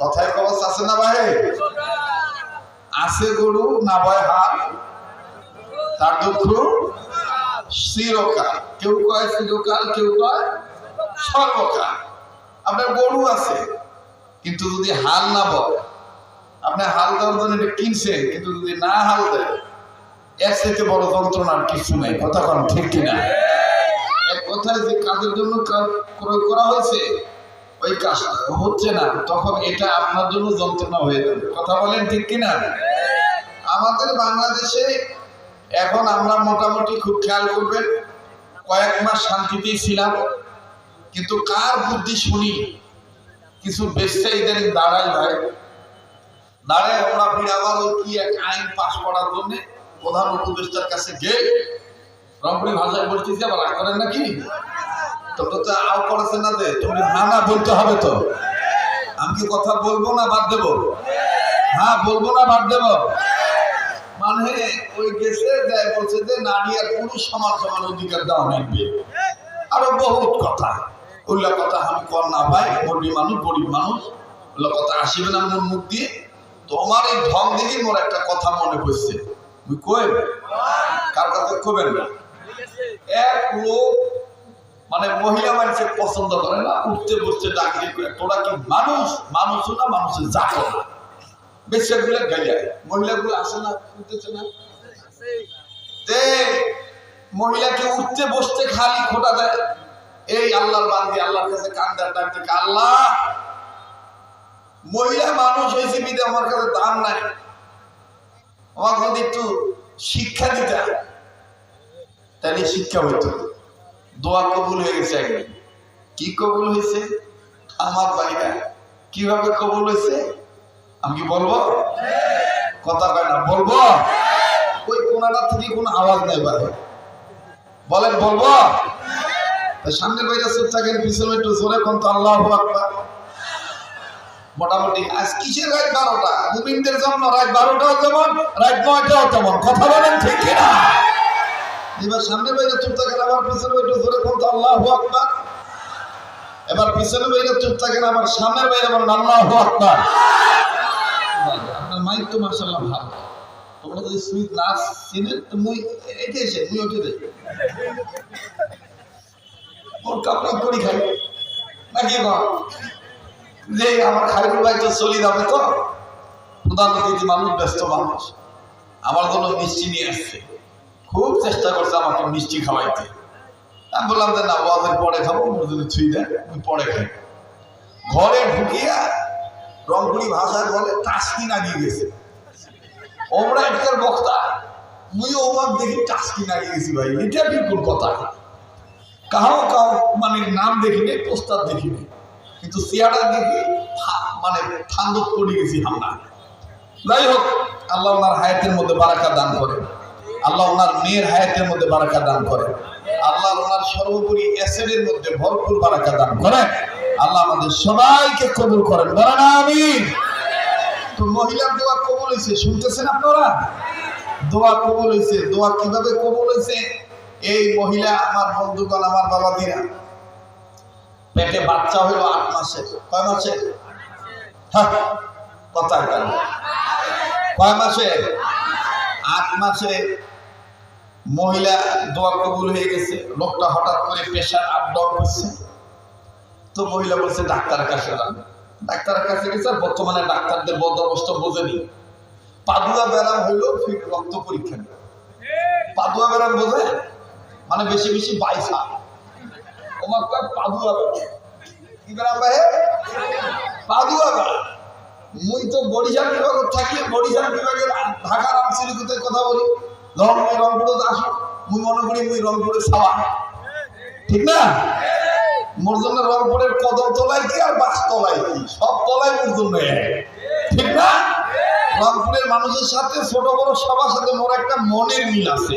কথায় কবচ আছে না ভাই? আছে গরু, না ভয় হাল? তার দুঃখ চিরকাল কেউ কয় চিরকাল কেউ কয় সর্বকাল আপনার গরু আছে, কিন্তু যদি হাল না বয়, আপনি হাল দেওয়ার জন্য এটা কিনছেন, কিন্তু যদি না হাল দেয়, এর থেকে বড় যন্ত্রণার কিছু নেই। কথা কন, ঠিক কিনা? এক কথায় যে কাজের জন্য ক্রয় করা হয়েছে ওই কাজটা হচ্ছে না, তখন এটা আপনার জন্য যন্ত্রণা হয়ে যাবে। কথা বলেন ঠিক কিনা? আমাদের বাংলাদেশে এখন আমরা মোটামুটি খুব খেয়াল করবেন, কয়েক মাস শান্তিতেই ছিলাম, কিন্তু কার বুদ্ধি শুনি কিছু বেশটা দাঁড়াই ভাই। দাঁড়ায় আমরা ফিরে আবার ওই কি এক আইন পাশ করার জন্য প্রধান উপদেষ্টার কাছে গিয়ে রংপুরি ভাষায় বলতেছি আবার রাগ করেন নাকি? তোমরা তো আও করেছে না যে, তুমি হ্যাঁ না বলতে হবে তো। আমি কি কথা বলব না বাদ দেবো? হ্যাঁ বলব না বাদ দেবো? মানে ওই গেছে যায় বলছে যে, নারী আর পুরুষ সমান সমান অধিকার দেওয়া লাগবে আরও বহুত কথা। ওইগুলা কথা আমি কর না ভাই, গরিব মানুষ গরিব মানুষ। ওগুলা কথা আসিবে না মোর মুখ দিয়ে। তোমার এই ঢং দেখে মোর একটা কথা মনে পড়ছে। কই কার কথা কবেন না এক লোক মানে মহিলা মানুষকে পছন্দ করে না, উঠতে বসতে ডাকিয়ে করে তোরা কি মানুষ? মানুষ না মানুষের জাত বেশিগুলো গাইয়া, মহিলাগুলো আসে না, উঠতেছে না? তে, মহিলাকে উঠতে বসতে খালি খোটা দেয়। এই আল্লাহর বান্দি, আল্লাহর কাছে কান্দার ডাক থেকে আল্লাহ, মহিলা মানুষ হয়েছে বিদে আমার কাছে দাম নাই। আমার যদি একটু শিক্ষা দিতে তাহলে শিক্ষা হইতো। দোয়া কবুল হয়ে গেছে একদিন। কি কবুল হয়েছে? আমার বাইরা কীভাবে কবুল হয়েছে? আমি কি বলব? কথা কয় না, বলব? ওই কোনাটা থেকে কোনো আওয়াজ নেই বাইরে বলেন, বলব? তা সামনের বাইরে চুপ থাকেন, পিছনে একটু জোরে কোন তো আল্লাহ মোটামুটি আজ কিসের রাত বারোটা? মুমিনদের জন্য রাত বারোটাও যেমন, রাত নয়টাও তেমন। কথা বলেন ঠিক কিনা? এবার সামনে বাইরে চুপ থাকেন আবার পিছনে একটু জোরে কোন আল্লাহ আকবার। এবার পিছনে বাইরে চুপ থাকেন আবার সামনের বাইরে বলেন আল্লাহ আকবার। আপনার মাইক তো মার্শাল্লাহ ভালো। তোমরা যদি সুইট নাচ চিনে তো মুই এটে এসে মুই উঠে দে ওর কাপড় করি খাই। নাকি কর যে আমার খাইরুল ভাই তো চলে যাবে তো। প্রধান অতিথি মানুষ, ব্যস্ত মানুষ। আমার জন্য মিষ্টি নিয়ে আসছে। খুব চেষ্টা করছে আমাকে মিষ্টি খাওয়াইতে। আমি বললাম যে, না ওয়াজের পরে খাব যদি ছুঁই দেয় আমি পরে খাই। ঘরে ঢুকিয়া রংপুরি ভাষায় বলে টাস্কি লাগিয়ে গেছে। ওমরা একটার বক্তা, মুই ওমাক দেখি টাস্কি লাগিয়ে গেছি ভাই, এটা কি কোন কথা? কাহো কাহো মানে নাম দেখিনি পোস্টার দেখিনি কিন্তু চেয়ারা দেখি মানে ঠান্ডব করে গেছি আমরা। যাই হোক, আল্লাহ ওনার হায়াতের মধ্যে বারাকা দান করে আল্লাহ ওনার মেয়ের হায়াতের মধ্যে বারাকা দান করে। আল্লাহ ওনার সর্বোপরি অ্যাসেডের মধ্যে ভরপুর বারাকা দান করে। আল্লাহ আমাদের সবাইকে কবুল করেন। বলেন আমিন। তো মহিলার দোয়া কবুল হয়েছে, শুনতেছেন আপনারা? দোয়া কবুল হয়েছে। দোয়া কীভাবে কবুল হয়েছে? এই মহিলা, আমার বন্ধুগণ, আমার বাবা দিরা পেটে বাচ্চা হইল আট মাসে কয় মাসে কথা কয় মাসে আট মাসে মহিলা দোয়া কবুল হয়ে গেছে, লোকটা হঠাৎ করে প্রেশার আপ ডাউন করছে। তো মহিলা বলছে, ডাক্তারের কাছে যান। ডাক্তারের কাছে গেছে বর্তমানে ডাক্তারদের বদ অবস্থা বোঝেনি। পাদুয়া ব্যারাম হইল ফিট রক্ত পরীক্ষা পাদুয়া ব্যারাম বোঝে? মানে বেশি বেশি বাইসা। তোমার কয়, পাদুয়া ব্যারাম কি ব্যারাম ভাই? পাদুয়া ব্যারাম মুই তো বরিশাল বিভাগে থাকি, বরিশাল বিভাগের ঢাকার আঞ্চলিকতার কথা বলি। ধর রংপুরে আসো মুই মনে করি মুই রংপুরে ছাওয়া ঠিক না? মোর জন্য রংপুরের কদম তলায় কি আর বাস তলায় কি? সব তলায় মোর জন্য ঠিক না? রংপুরের মানুষের সাথে ছোট বড় সবার সাথে মোর একটা মনের মিল আছে।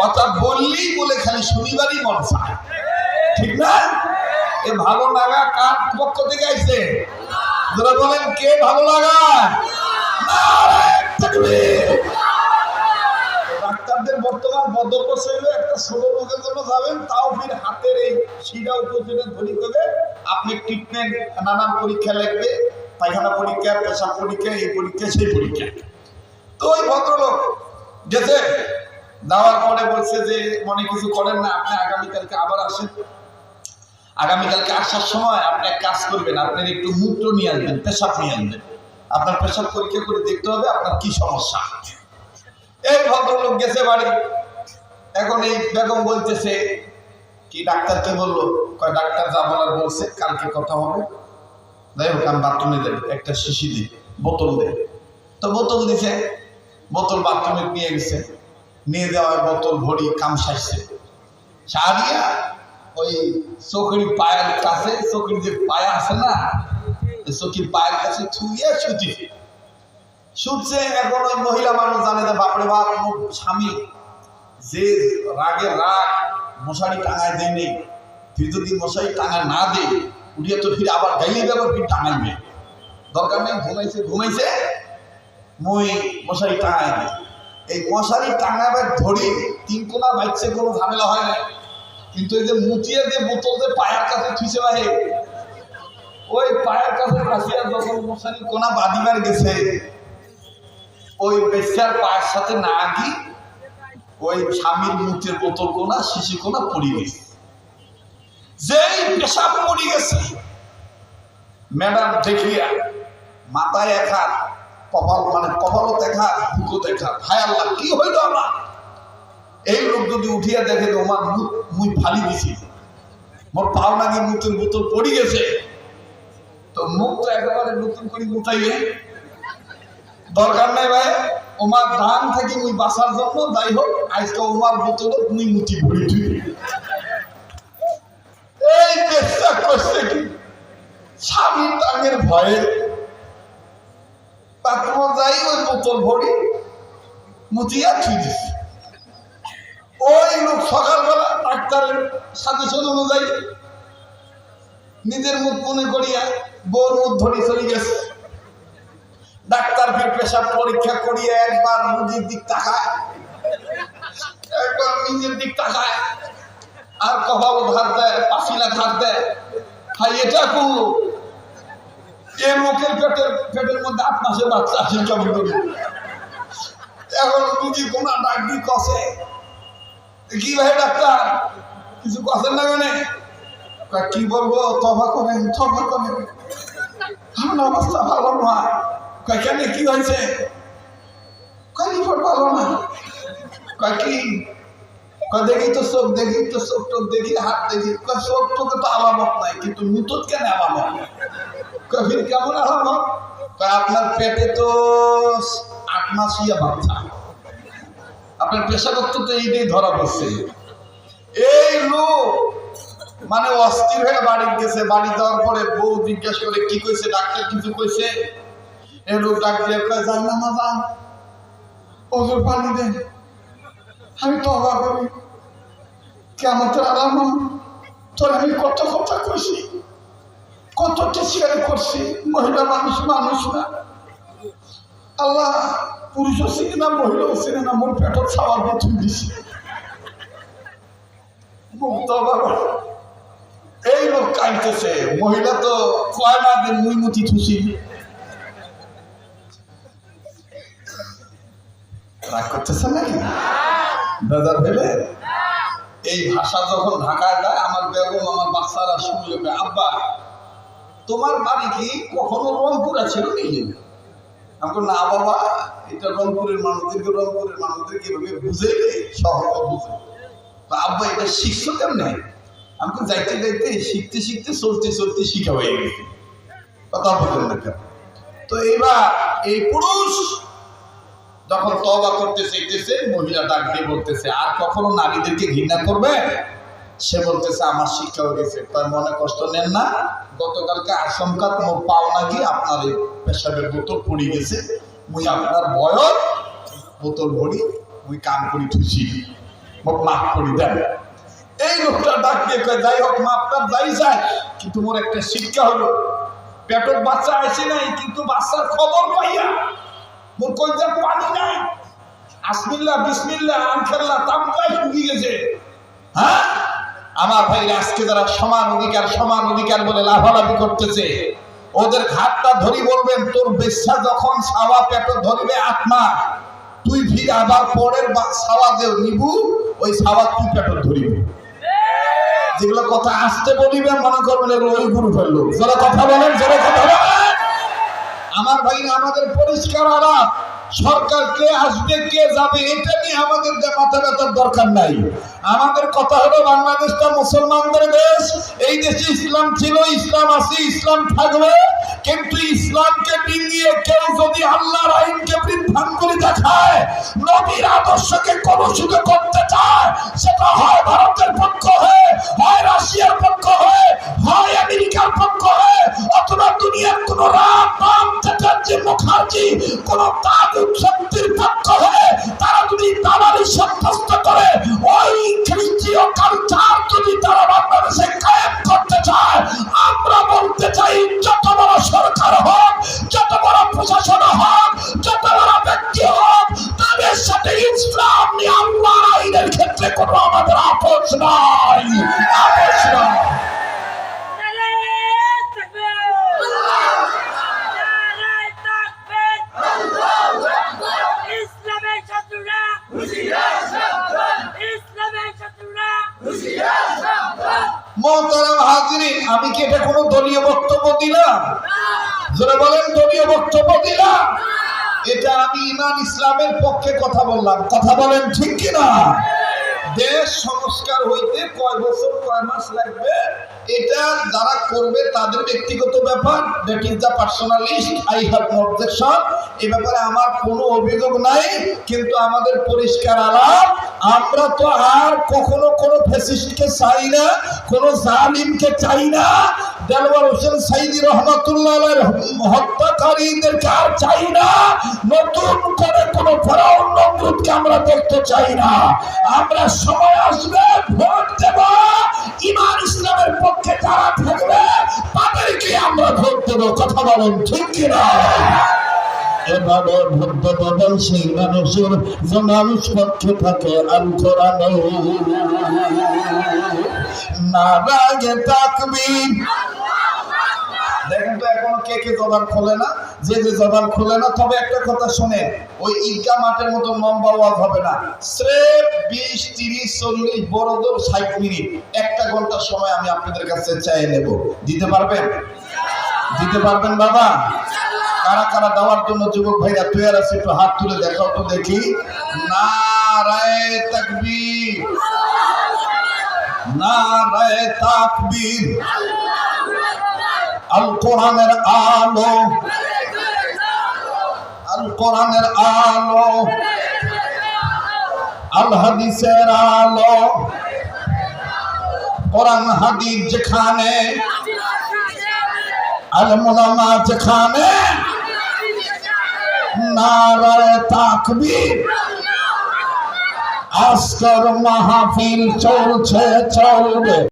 কথা বললেই বলে খালি শনিবারই মন চায়। ঠিক না? এ ভালো লাগা কার পক্ষ থেকে আইছে? যারা বলেন, কে ভালো লাগা? নারায়ণ মনে কিছু করেন না, আপনি আগামীকালকে আবার আসেন। আগামীকালকে আসার সময় আপনি এক কাজ করবেন আপনার একটু মূত্র নিয়ে আসবেন, পেশাব নিয়ে আসবেন। আপনার পেশাব পরীক্ষা করে দেখতে হবে আপনার কি সমস্যা। এই ভদ্রলোক গেছে বাড়ি এখন এই বেগম বলতেছে, কি ডাক্তারকে বলল? কয়, ডাক্তার যা বলার বলছে, কালকে কথা হবে। যাই হোক, আমি বাথরুমে যাই, একটা শিশি দিই, বোতল দে তো বোতল দিছে, বোতল বাথরুমে নিয়ে গেছে। নিয়ে যাওয়ার বোতল ভরি কাম সারছে। সারিয়া ওই চোখের পায়ের কাছে, চোখের যে পায়া আছে না চোখের পায়ের কাছে ছুঁয়ে শুতি শুনছে এখন ওই মহিলা মানুষ জানে যে, বাপরে বাপ স্বামী যে রাগে রাগ মশারি টাঙায় দেয় নেই তুই যদি মশারি টাঙায় না দে উঠিয়ে তো ফিরে আবার গাইলে যাব ফির টাঙাইবে দরকার নেই, ঘুমাইছে ঘুমাইছে, মই মশারি টাঙায় না এই মশারি টাঙাবার ধরে তিন কোনা বাইচ্ছে কোনো ঝামেলা হয় না কিন্তু এই যে মুচিয়ে যে বোতল যে পায়ের কাছে থুইছে বাহে, ওই পায়ের কাছে আসিয়া যখন মশারি কোনা বাদিবার গেছে, ওই বেচার পায়ের সাথে না গি ওই স্বামীর মুখের বোতল কোনা, শিশি কোনা পড়ে গেছে। যেই পেশাব পড়ে গেছে। ম্যাডাম দেখিয়া মাথায় এক, কপাল মানে কপালত দেখা এক হাত হায় আল্লাহ, কি হইল আমার? এই লোক যদি উঠিয়া দেখে যে আমার মুখ মুই ফালি দিছি, মোর পাও নাকি মুখের বোতল পড়ি গেছে, তো মুখ তো একেবারে নতুন করে মুতাইবে দরকার নাই ভাই? ওমার ধান থাকি মুই বাসার জন্য যাই হোক, আজকে ওমার বোতল মুই মুটি ভরি এই চেষ্টা করছে কি? ভয়ে। যাই ওই বোতল ভরি ওই লোক সকালবেলা ডাক্তারের সাজেশন অনুযায়ী নিজের মুখ মনে করিয়া বোর মুখ ধরি চলে গেছে। ডাক্তার ফির পেশাব পরীক্ষা করিয়ে একবার মুজির দিক তাকায়। একবার নিজের দিক তাকায়। আর কপাল ধার দেয় পাশিলা ধার দেয়। এটা কু? এ লোকের পেটের পেটের মধ্যে বাচ্চা আছে, কেমন করে? এখন বুঝি কোনা ডাক কষে কি ভাই ডাক্তার, কিছু কষেন না মানে কি বলব? তবা করেন তবা করেন। অবস্থা ভালো নয়। কয় কি হয়েছে? কয়, না কয় দেখি তো চোখ, দেখি তো চোখ টোক দেখি হাত, দেখি। চোখ টোকে তো আলামত নাই, কিন্তু মুতত কেন আলামত কয় কেমন আলামত আপনার পেটে তো আট মাস ইয়া বাচ্চা। আপনার পেশাগত তো এই এইটাই ধরা পড়ছে। এই লোক মানে অস্থির হয়ে বাড়ি গেছে, বাড়ি যাওয়ার পরে বউ জিজ্ঞাসা করে, কি কইছে? ডাক্তার কিছু কইছে? এই লোক ডাক দিয়ে যান পানি দেন। আমি তো অবাক করি। কেমন আলাম তোর আমি কত কথা কইছি, কত টিচার করছি। মহিলা মানুষ মানুষ না। আল্লাহ পুরুষও চিনে না মহিলাও চিনে না, মোর পেটত খাওয়ার মতন দিছি। এই লোক কাঁদতেছে। মহিলা তো কয় না মুই মুতি রাগ করতেছে নাকি? দাদার ভেবে? এই ভাষা যখন ঢাকায় যায়, আমার বেগম, আমার বাচ্চারা শুনলে আব্বা, তোমার বাড়ি কি কখনো রংপুর আছে নাকি? না বাবা, এটা রংপুরের রংপুরের বুঝে বুঝে তো আব্বা, এটা শিখছো কেমনে? যাইতে যাইতে, শিখতে শিখতে, চলতে চলতে শিখা হয়ে গেছে। কথা না কেন? তো এইবার এই পুরুষ যখন তবা করতে চাইতেছে, মহিলা ডাক দিয়ে বলতেছে, আর কখনো নারীদেরকে ঘৃণা করবে? সে বলতেছে, আমার শিক্ষা হয়ে গেছে, তার মনে কষ্ট নেন না। গতকালকে আশঙ্কা মোর পাও নাকি আপনার এই পেশাবের বোতল পড়ে গেছে, মুই আপনার বয়স, বোতল ভরি, মুই কাম করি মোক মাফ করি দেন। এই লোকটা ডাক দিয়ে যাই হোক মাপটা যাই যায়, কিন্তু মোর একটা শিক্ষা হলো, পেটক বাচ্চা আসে নাই, কিন্তু বাচ্চার খবর পাইয়া পানি নাই। আসমিল্লা, বিসমিল্লা গেছে। হ্যাঁ? আমার আজকে যারা সমান অধিকার সমান অধিকার বলে লাফালাফি করতেছে, ওদের ঘাটটা ধরি বলবেন, তোর বেশ্যা যখন সাওয়া পেট ধরিবে আত্মা, তুই ফির আবার পরের সাওয়া দেও নিবু, ওই সাওয়া তুই পেট ধরিবে। যেগুলো কথা আসতে বলিবে মনে করবেন এগুলো ওই গুরু ফেলল যারা কথা বলেন যারা কথা বলেন। আমার ভাই আমাদের পরিষ্কার আলাপ। সরকার কে আসবে, কে যাবে, এটা নিয়ে আমাদের মাথা ব্যথার দরকার নাই। আমাদের কথা হলো বাংলাদেশটা মুসলমানদের দেশ। এই দেশে ইসলাম ছিল, ইসলাম আছে, ইসলাম থাকবে। কিন্তু ইসলামকে ডিঙিয়ে কেউ যদি আল্লাহর আইনকে বৃদ্ধাঙ্গুলি দেখায়, নবীর আদর্শকে কলুষিত করতে চায়, সেটা হয় ভারতের পক্ষ হয়ে, হয় রাশিয়ার পক্ষ হয়ে, হয় আমেরিকার পক্ষ হয়ে, অথবা দুনিয়ার কোন রাম বাম চ্যাটার্জি, মুখার্জি, কোন তাগুত শক্তির পক্ষ হয়ে, তারা যদি দালালি সাব্যস্ত করে, ওই খ্রিস্টীয় কালচার যদি আমি কি এটা কোনো দলীয় বক্তব্য দিলাম? যারা বলেন, দলীয় বক্তব্য দিলাম। এটা আমি ইমান ইসলামের পক্ষে কথা বললাম। কথা বলেন ঠিক কিনা? দেশ সংস্কার হইতে কয় বছর, কয় মাস লাগবে? এটা যারা করবে তাদের ব্যক্তিগত ব্যাপার that is the personalist I have no objection এই ব্যাপারে আমার কোনো অভিযোগ নাই, কিন্তু আমাদের পরিষ্কার আলাপ, আমরা তো আর কখনো কোনো ফ্যাসিস্টকে চাই না, কোনো জালিমকে চাই না। দেলওয়ার হোসেন সাইদি রহমতুল্লাহ হত্যাকারীদেরকে আর চাই না। নতুন করে কোন ফেরাউন আমরা দেখতে চাই না। আমরা সময় আসবে, ভোট দেব, ইমান আমরা কথা বলেন, ঠিক কিনা? যে যে জবান খোলে না? তবে একটা কথা শুনে, ওই ঈদগা মাঠের মতো লম্বা ওয়াজ হবে না। বিশ, তিরিশ, চল্লিশ, বড় দর ষাট মিনিট। একটা ঘণ্টার সময় আমি আপনাদের কাছে চাই নেব। দিতে পারবেন? দিতে পারবেন বাবা? কারা কারা দেওয়ার জন্য যুবক ভাইরা তৈরি আছে, একটু হাত তুলে দেখাও তো দেখি। না রায় তাকবীর। না রায় তাকবীর। আল কোরআনের আলো। আল কোরআনের আলো। আল হাদিসের আলো। কোরআন হাদিস যেখানে আল মুলামা যেখানে? নারায় তাকবীর। আজকের মাহফিল চলছে চলবে।